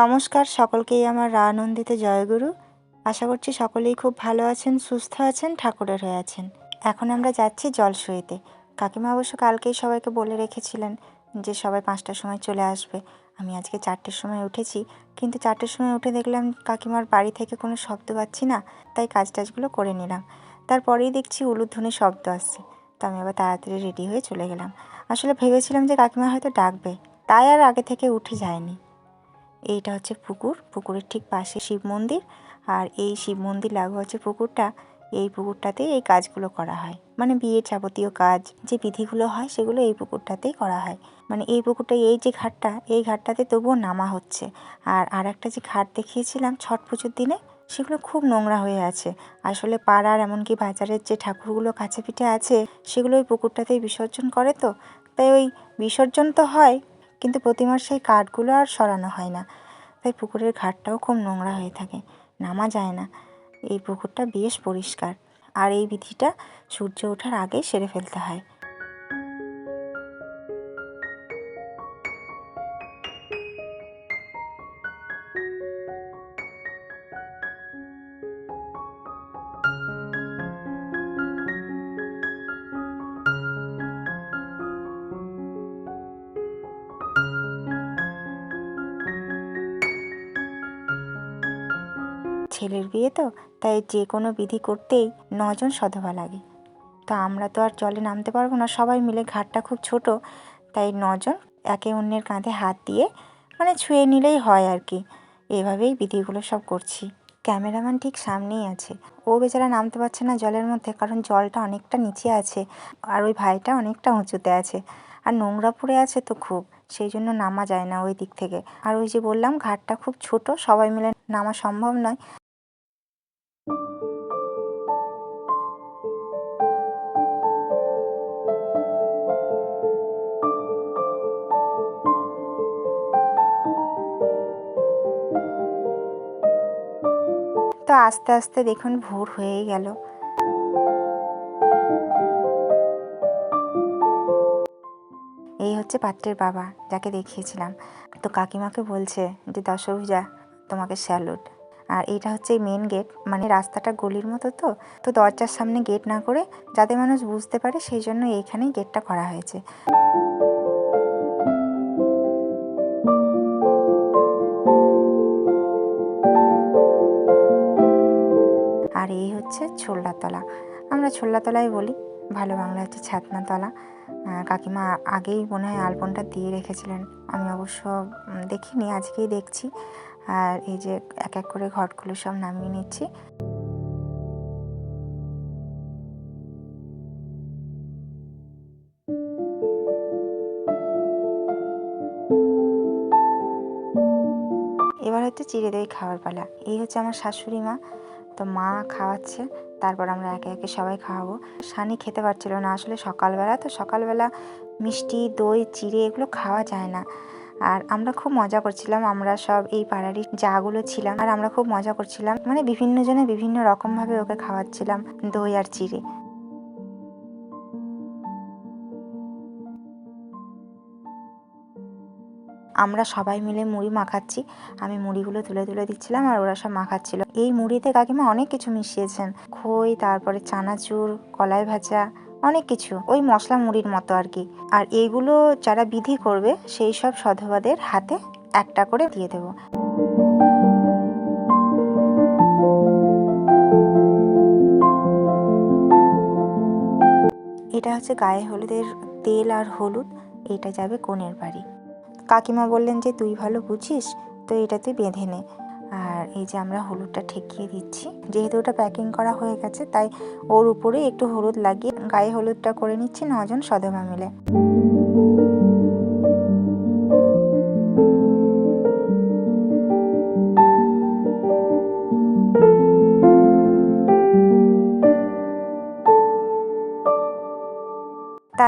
নমস্কার সকলকেই আমার রানন্দিত জয়গুরু। আশা করছি সকলেই খুব ভালো আছেন, সুস্থ আছেন, ঠাকুরের হয়ে আছেন। এখন আমরা যাচ্ছি জলসইতে। কাকিমা অবশ্য কালকেই সবাইকে বলে রেখেছিলেন যে সবাই পাঁচটার সময় চলে আসবে। আমি আজকে চারটের সময় উঠেছি, কিন্তু চারটের সময় উঠে দেখলাম কাকিমার বাড়ি থেকে কোনো শব্দ পাচ্ছি না, তাই কাজ টাজগুলো করে নিলাম। তারপরেই দেখছি উলুধ্বনির শব্দ আসছে। তো আমি আবার তাড়াতাড়ি রেডি হয়ে চলে গেলাম। আসলে ভেবেছিলাম যে কাকিমা হয়তো ডাকবে, তাই আর আগে থেকে উঠে যায়নি। এইটা হচ্ছে পুকুর। পুকুরের ঠিক পাশে শিব মন্দির। আর এই শিব মন্দির লাগু হচ্ছে পুকুরটা। এই পুকুরটাতে এই কাজগুলো করা হয়। মানে বিয়ের যাবতীয় কাজ, যে বিধিগুলো হয় সেগুলো এই পুকুরটাতেই করা হয়। মানে এই পুকুরটা, এই যে ঘাটটা, এই ঘাটটাতে তবুও নামা হচ্ছে। আর আর একটা যে ঘাট দেখিয়েছিলাম ছট পুজোর দিনে, সেগুলো খুব নোংরা হয়ে আছে। আসলে পাড়ার এমনকি বাজারের যে ঠাকুরগুলো কাছে পিঠে আছে, সেগুলো ওই পুকুরটাতেই বিসর্জন করে তো। তাই ওই বিসর্জন তো হয় কিন্তু প্রতি সেই কাঠগুলো আর সরানো হয় না। তাই পুকুরের ঘাটটাও খুব নোংরা হয়ে থাকে, নামা যায় না। এই পুকুরটা বেশ পরিষ্কার। আর এই বিধিটা সূর্য ওঠার আগেই সেরে ফেলতে হয়। ছেলের বিয়ে তো, তাই যে কোনো বিধি করতেই নজন সধবা লাগে। তো আমরা তো আর জলে নামতে পারব না, সবাই মিলে ঘাটটা খুব ছোট, তাই নজন একে অন্যের কাঁধে হাত দিয়ে মানে ছুঁয়ে নিলেই হয় আর কি। এভাবেই বিধিগুলো সব করছি। ক্যামেরাম্যান ঠিক সামনেই আছে। ও বেচারা নামতে পারছে না জলের মধ্যে, কারণ জলটা অনেকটা নিচে আছে, আর ওই ভাইটা অনেকটা উঁচুতে আছে। আর নোংরা পড়ে আছে তো খুব। সেই জন্য নামা যায় না ওই দিক থেকে। আর ওই যে বললাম, ঘাটটা খুব ছোট, সবাই মিলে নামা সম্ভব নয়। তো আস্তে আস্তে দেখুন, ভোর হয়েই গেল। এই হচ্ছে পাত্রের বাবা, যাকে দেখিয়েছিলাম। তো কাকিমাকে বলছে যে দশভূজা তোমাকে স্যালুট। আর এটা হচ্ছে মেন গেট মানে রাস্তাটা গলির মতো তো তো দরজার সামনে গেট না করে যাতে মানুষ বুঝতে পারে সেই জন্য এইখানেই গেটটা করা হয়েছে। আর এই হচ্ছে ছোল্লাতলা। আমরা ছোল্লাতলাই বলি ভালো বাংলা হচ্ছে ছাতনাতলা। কাকিমা আগেই মনে হয় আলপনটা দিয়ে রেখেছিলেন। আমি অবশ্য দেখিনি, আজকেই দেখছি। আর এই যে এক এক করে ঘটগুলো সব নামিয়ে নিচ্ছি। এবার হচ্ছে চিড়ে দই খাওয়ার পালা এই হচ্ছে আমার শাশুড়ি মা। তো মা খাওয়াচ্ছে, তারপর আমরা একে একে সবাই খাওয়াবো। সানি খেতে পারছিল না আসলে সকালবেলা, তো সকালবেলা মিষ্টি, দই, চিড়ে এগুলো খাওয়া যায় না। আর আমরা খুব মজা করছিলাম, আমরা সব এই পাড়ারই যাগুলো ছিলাম, আর আমরা খুব মজা করছিলাম। মানে বিভিন্ন জনে বিভিন্ন রকমভাবে ওকে খাওয়াচ্ছিলাম, দই আর চিড়ে। সবাই মিলে মুড়ি মাখাচ্ছি। আমি মুড়িগুলো তুলে তুলে দিচ্ছিলাম আর ওরা সব মাখাচ্ছিল। এই মুড়িতে কাকিমা অনেক কিছু মিশিয়েছেন। খই, তারপরে চানাচুর, কলাই ভাজা, অনেক কিছু। ওই মশলা মুড়ির মতো আর কি। আর এইগুলো যারা বিধি করবে, সেই সব সধবাদের হাতে একটা করে দিয়ে দেবো। এটা হচ্ছে গায়ে হলুদের তেল আর হলুদ। এটা যাবে কনের বাড়ি। কাকিমা বললেন যে, তুই ভালো বুঝিস, তো এটা তুই বেঁধে নে। আর এই যে আমরা হলুদটা ঠেকিয়ে দিচ্ছি। যেহেতু ওটা প্যাকিং করা হয়ে গেছে, তাই ওর উপরে একটু হলুদ লাগিয়ে গায়ে হলুদটা করে নিচ্ছি, নজন সদমা মিলে।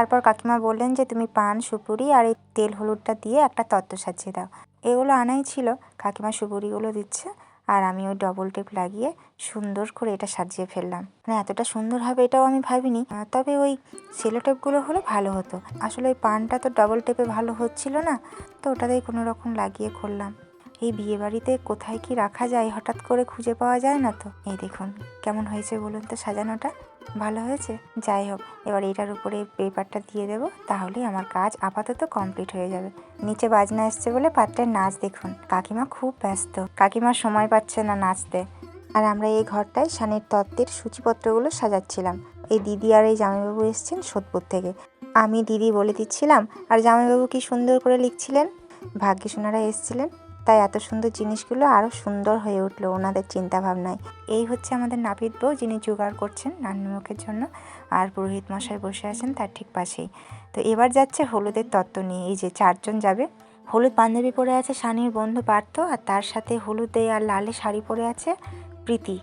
তারপর কাকিমা বললেন যে, তুমি পান, সুপুরি আর এই তেল হলুদটা দিয়ে একটা তত্ত্ব সাজিয়ে দাও। এগুলো আনাই ছিল। কাকিমা সুপুরিগুলো দিচ্ছে আর আমি ওই ডবল টেপ লাগিয়ে সুন্দর করে এটা সাজিয়ে ফেললাম। মানে এতটা সুন্দর হবে এটাও আমি ভাবিনি। তবে ওই সেলো টেপগুলো হলে ভালো হতো। আসলে ওই পানটা তো ডবল টেপে ভালো হচ্ছিল না, তো ওটাতেই কোনো রকম লাগিয়ে করলাম এই বিয়ে বাড়িতে কোথায় কি রাখা যায় হঠাৎ করে খুঁজে পাওয়া যায় না তো? এই দেখুন, কেমন হয়েছে বলুন তো সাজানোটা। ভালো হয়েছে? যাই হোক, এবার এটার উপরে পেপারটা দিয়ে দেবো, তাহলেই আমার কাজ আপাতত কমপ্লিট হয়ে যাবে। নিচে বাজনা এসছে বলে পাত্রের নাচ দেখুন। কাকিমা খুব ব্যস্ত। কাকিমা সময় পাচ্ছে না নাচতে। আর আমরা এই ঘরটায় শানের তত্ত্বের সূচিপত্রগুলো সাজাচ্ছিলাম। এই দিদি আর এই জামাইবাবু এসছেন সোদপুর থেকে। আমি দিদি বলে দিচ্ছিলাম, আর জামাইবাবু কি সুন্দর করে লিখছিলেন? ভাগ্যসোনারা এসছিলেন। তাই এত সুন্দর জিনিসগুলো আরও সুন্দর হয়ে উঠল ওনাদের চিন্তা ভাবনায় এই হচ্ছে আমাদের নাপিত বউ যিনি জোগাড় করছেন নান্নুমুখের জন্য আর পুরোহিত মশাই বসে আছেন তার ঠিক পাশেই। তো এবার যাচ্ছে হলুদের তত্ত্ব নিয়ে, এই যে চারজন যাবে। হলুদ পাঞ্জাবি পরে আছে সানির বন্ধু পার্থ আর তার সাথে হলুদে আর লালে শাড়ি পরে আছে প্রীতি।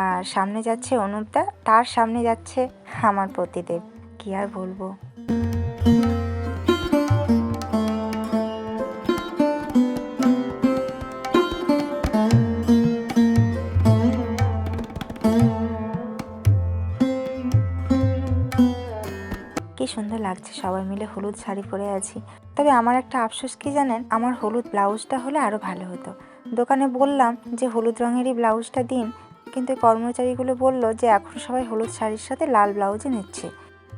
আর সামনে যাচ্ছে অনুপদা, তার সামনে যাচ্ছে আমার পতিদেব। কি আর বলব? সুন্দর লাগছে, সবাই মিলে হলুদ শাড়ি পরে আছি। তবে আমার একটা আফসোস কি জানেন? আমার হলুদ ব্লাউজটা হলে আরও ভালো হতো। দোকানে বললাম যে, হলুদ রঙেরই ব্লাউজটা দিন। কিন্তু কর্মচারীগুলো বলল যে, এখন সবাই হলুদ শাড়ির সাথে লাল ব্লাউজই নিচ্ছে।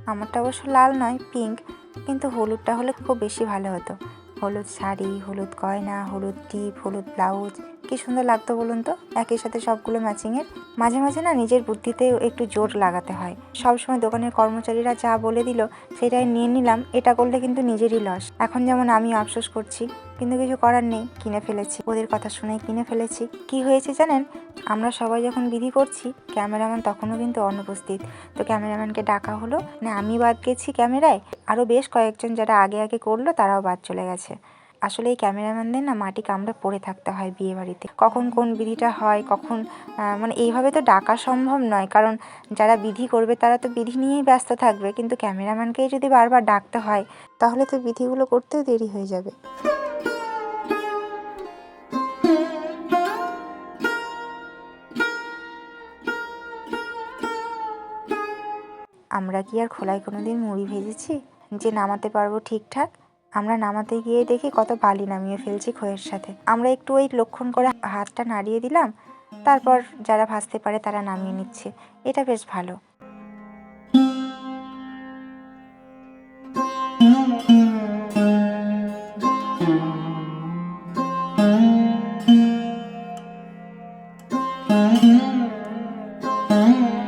আমারটা অবশ্য লাল নয়, পিঙ্ক। কিন্তু হলুদটা হলে খুব বেশি ভালো হতো। হলুদ শাড়ি, হলুদ গয়না, হলুদ টিপ, হলুদ ব্লাউজ। কি সুন্দর লাগতো বলুন তো? একই সাথে সবগুলো ম্যাচিংয়ের মাঝে মাঝে না নিজের বুদ্ধিতেও একটু জোর লাগাতে হয়। সবসময় দোকানের কর্মচারীরা যা বলে দিল, সেটাই নিয়ে নিলাম। এটা করলে কিন্তু নিজেরই লস এখন যেমন আমি আফসোস করছি, কিন্তু কিছু করার নেই, কিনে ফেলেছি। ওদের কথা শুনে কিনে ফেলেছি। কি হয়েছে জানেন? আমরা সবাই যখন বিধি করছি, ক্যামেরাম্যান তখনও কিন্তু অনুপস্থিত। তো ক্যামেরাম্যানকে ডাকা হলো। না, আমি বাদ গেছি ক্যামেরায়। আরও বেশ কয়েকজন যারা আগে আগে করল, তারাও বাদ চলে গেছে। আসলে এই ক্যামেরাম্যানদের না মাটি কামড়ে পড়ে থাকতে হয় বিয়ে বাড়িতে কখন কোন বিধিটা হয়, কখন মানে এইভাবে তো ডাকা সম্ভব নয়। কারণ যারা বিধি করবে তারা তো বিধি নিয়েই ব্যস্ত থাকবে। কিন্তু ক্যামেরাম্যানকেই যদি বারবার ডাকতে হয়, তাহলে তো বিধিগুলো করতেও দেরি হয়ে যাবে। আমরা কি আর খোলায় কোনো দিন মুড়ি ভেজেছি? যে নামাতে পারব ঠিকঠাক? আমরা নামাতে গিয়ে দেখি কত বালি নামিয়ে ফেলছি খোয়ের সাথে। আমরা একটু ওই লক্ষণ করে হাতটা নাড়িয়ে দিলাম, তারপর যারা ভাসতে পারে তারা নামিয়ে নিচ্ছে। এটা বেশ ভালো। এবার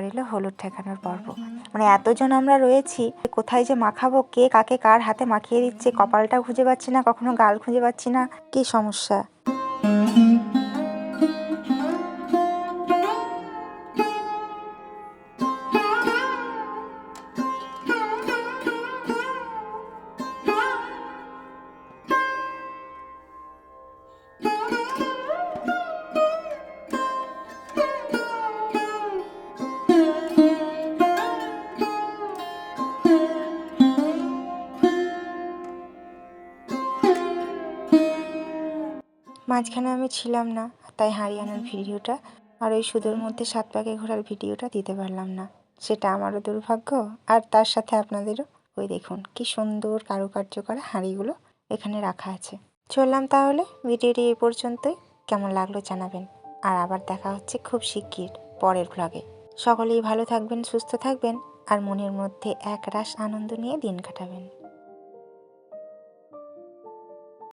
এলো হলুদ ঠেকানোর পর্ব। মানে এতজন আমরা রয়েছি, কোথায় যে মাখাবো, কে কাকে কার হাতে মাখিয়ে দিচ্ছে, কপালটা খুঁজে পাচ্ছি না, কখনো গাল খুঁজে পাচ্ছি না, কি সমস্যা? মাঝখানে আমি ছিলাম না, তাই হারিয়ানার ভিডিওটা আর ওই সুদোর মধ্যে সাত পাকে ঘোরার ভিডিওটা দিতে পারলাম না। সেটা আমারও দুর্ভাগ্য, আর তার সাথে আপনাদেরও। ওই দেখুন, কি সুন্দর কারুকার্য করা হাঁড়িগুলো এখানে রাখা আছে। চললাম তাহলে, ভিডিওটি এই পর্যন্তই। কেমন লাগল জানাবেন। আর আবার দেখা হচ্ছে খুব শিগগির পরের ব্লগে সকলেই ভালো থাকবেন, সুস্থ থাকবেন, আর মনের মধ্যে এক রাস আনন্দ নিয়ে দিন কাটাবেন।